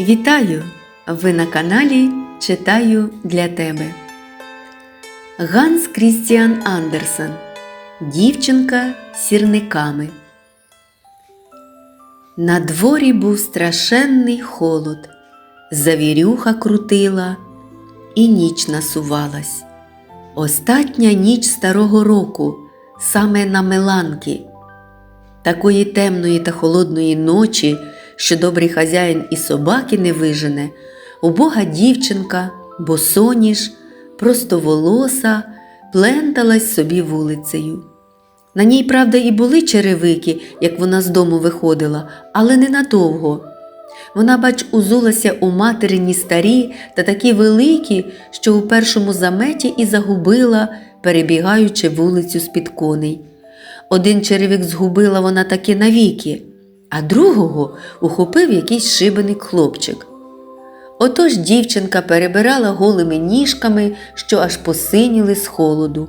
Вітаю! Ви на каналі Читаю для тебе. Ганс Крістіан Андерсен. Дівчинка з сірниками. На дворі був страшенний холод. Завірюха крутила, і ніч насувалась. Остатня ніч старого року, саме на Меланки. Такої темної та холодної ночі, що добрий хазяїн і собаки не вижене, убога дівчинка, босоніж, простоволоса, пленталась собі вулицею. На ній, правда, і були черевики, як вона з дому виходила, але ненадовго. Вона, бач, узулася у материні старі та такі великі, що у першому заметі і загубила, перебігаючи вулицю з-під коней. Один черевик згубила вона таки навіки, а другого ухопив якийсь шибеник хлопчик. Отож дівчинка перебирала голими ніжками, що аж посиніли з холоду.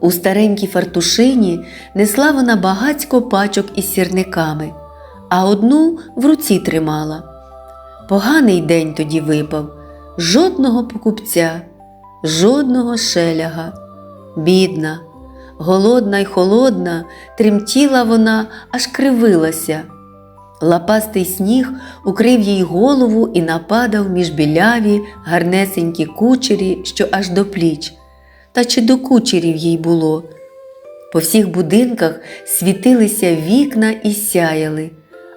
У старенькій фартушині несла вона багацько пачок із сірниками, а одну в руці тримала. Поганий день тоді випав, жодного покупця, жодного шеляга. Бідна, голодна й холодна, тремтіла вона, аж кривилася. Лапастий сніг укрив їй голову і нападав між біляві гарнесенькі кучері, що аж до пліч. Та чи до кучерів їй було? По всіх будинках світилися вікна і сяяли,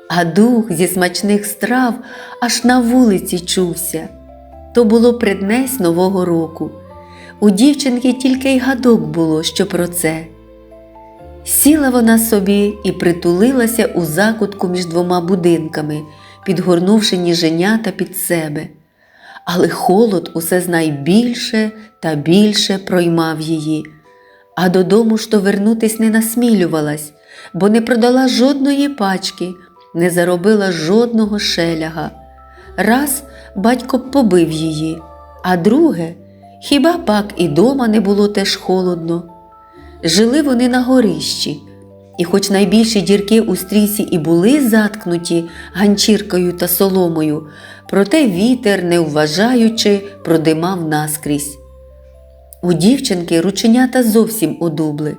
а дух зі смачних страв аж на вулиці чувся. То було преднесь Нового року. У дівчинки тільки й гадок було, що про це. Сіла вона собі і притулилася у закутку між двома будинками, підгорнувши ніженята під себе. Але холод усе знай більше та більше проймав її, а додому ж то вернутись не насмілювалась, бо не продала жодної пачки, не заробила жодного шеляга. Раз батько побив її, а друге, хіба пак і дома не було теж холодно. Жили вони на горищі, і, хоч найбільші дірки у стрісі і були заткнуті ганчіркою та соломою, проте вітер, не вважаючи, продимав наскрізь. У дівчинки рученята зовсім одубли.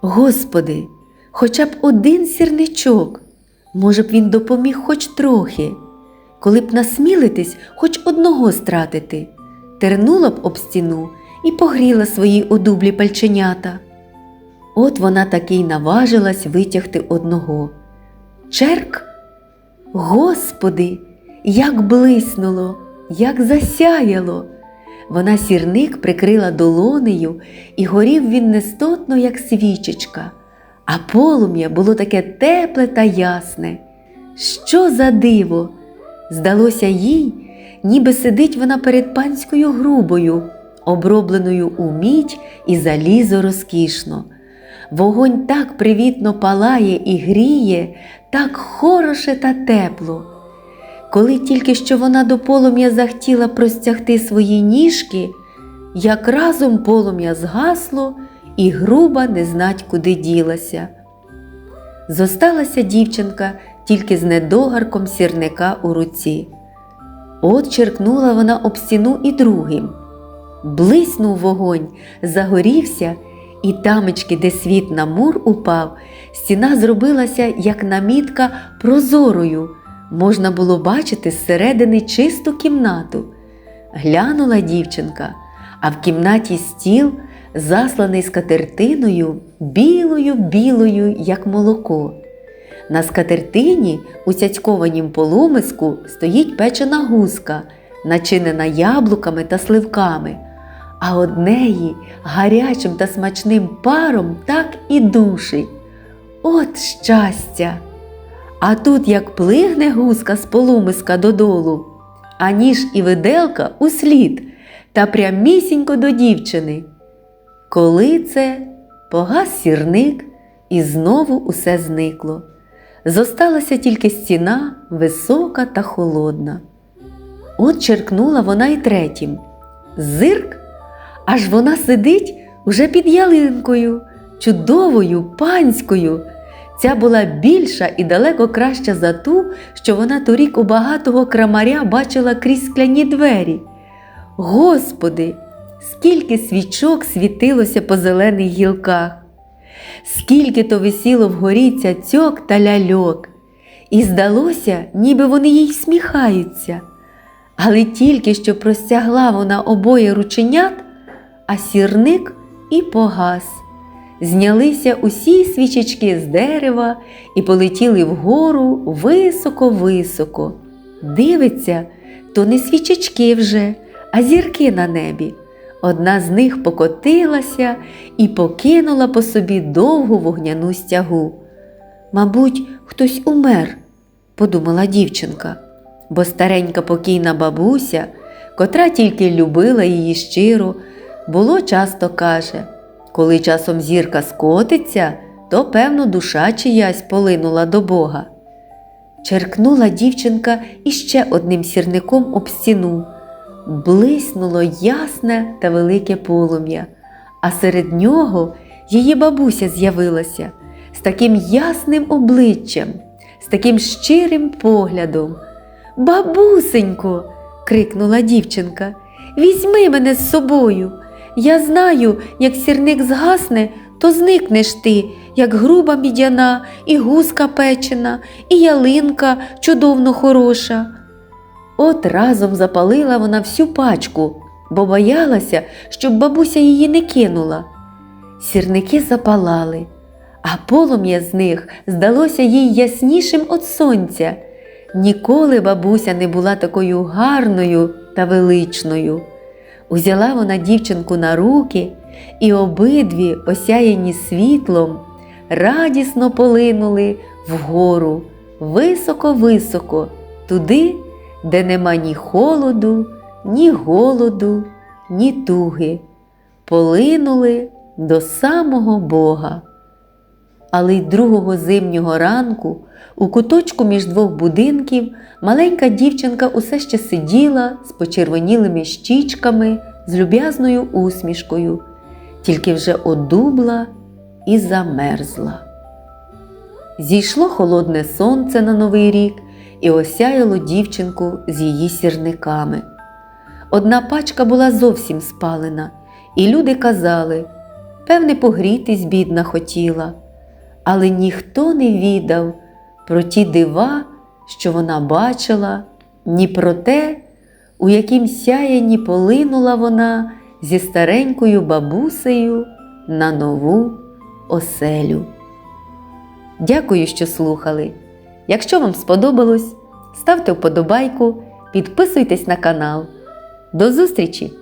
Господи, хоча б один сірничок, може б він допоміг хоч трохи, коли б насмілитись хоч одного стратити, тернула б об стіну і погріла свої одублі пальченята. От вона таки й наважилась витягти одного. Черк? Господи, як блиснуло, як засяяло. Вона сірник прикрила долонею, і горів він нестотно, як свічечка, а полум'я було таке тепле та ясне. Що за диво! Здалося їй, ніби сидить вона перед панською грубою, обробленою у мідь і залізо розкішно. Вогонь так привітно палає і гріє, так хороше та тепло. Коли тільки що вона до полум'я захотіла простягти свої ніжки, як разом полум'я згасло, і груба не знать, куди ділася. Зосталася дівчинка тільки з недогарком сірника у руці. От черкнула вона об стіну і другим. Блиснув вогонь, загорівся, і тамечки, де світ на мур упав, стіна зробилася, як намітка, прозорою. Можна було бачити зсередини чисту кімнату. Глянула дівчинка, а в кімнаті стіл, засланий скатертиною, білою, білою, як молоко. На скатертині у цяцькованім полумиску стоїть печена гуска, начинена яблуками та сливками, а однеї гарячим та смачним паром так і душить. От щастя! А тут як плигне гуска з полумиска додолу, а ніж і виделка услід та прямісінько до дівчини. Коли це погас сірник, і знову усе зникло. Зосталася тільки стіна висока та холодна. От черкнула вона й третім. Зирк, аж вона сидить уже під ялинкою, чудовою, панською, Ця була більша і далеко краща за ту, що вона торік у багатого крамаря бачила крізь скляні двері. Господи, скільки свічок світилося по зелених гілках, скільки то висіло вгорі цяцьок та ляльок, і здалося, ніби вони їй сміхаються. Але тільки що простягла вона обоє рученят, а сірник і погас. Знялися усі свічечки з дерева і полетіли вгору високо-високо. Дивиться, то не свічечки вже, а зірки на небі. Одна з них покотилася і покинула по собі довгу вогняну стягу. Мабуть, хтось умер, подумала дівчинка, бо старенька покійна бабуся, котра тільки любила її щиро, було часто каже коли часом зірка скотиться, то, певно, душа чиясь полинула до Бога. Черкнула дівчинка іще одним сірником об стіну. Блиснуло ясне та велике полум'я, а серед нього її бабуся з'явилася з таким ясним обличчям, з таким щирим поглядом. Бабусенько, крикнула дівчинка, візьми мене з собою. Я знаю, як сірник згасне, то зникнеш ти, як груба мідяна, і гуска печена, і ялинка чудовно хороша. От разом запалила вона всю пачку, бо боялася, щоб бабуся її не кинула. Сірники запалали, а полум'я з них здалося їй яснішим від сонця. Ніколи бабуся не була такою гарною та величною. Узяла вона дівчинку на руки, і обидві, осяяні світлом, радісно полинули вгору, високо-високо, туди, де нема ні холоду, ні голоду, ні туги. Полинули до самого Бога. Але й другого зимнього ранку, у куточку між двох будинків, маленька дівчинка усе ще сиділа з почервонілими щічками, з люб'язною усмішкою, тільки вже одубла і замерзла. Зійшло холодне сонце на новий рік і осяяло дівчинку з її сірниками. Одна пачка була зовсім спалена, і люди казали певне, погрітись бідна хотіла але ніхто не відав про ті дива, що вона бачила, ні про те, у яким сяянні полинула вона зі старенькою бабусею на нову оселю. Дякую, що слухали. Якщо вам сподобалось, ставте вподобайку, підписуйтесь на канал. До зустрічі!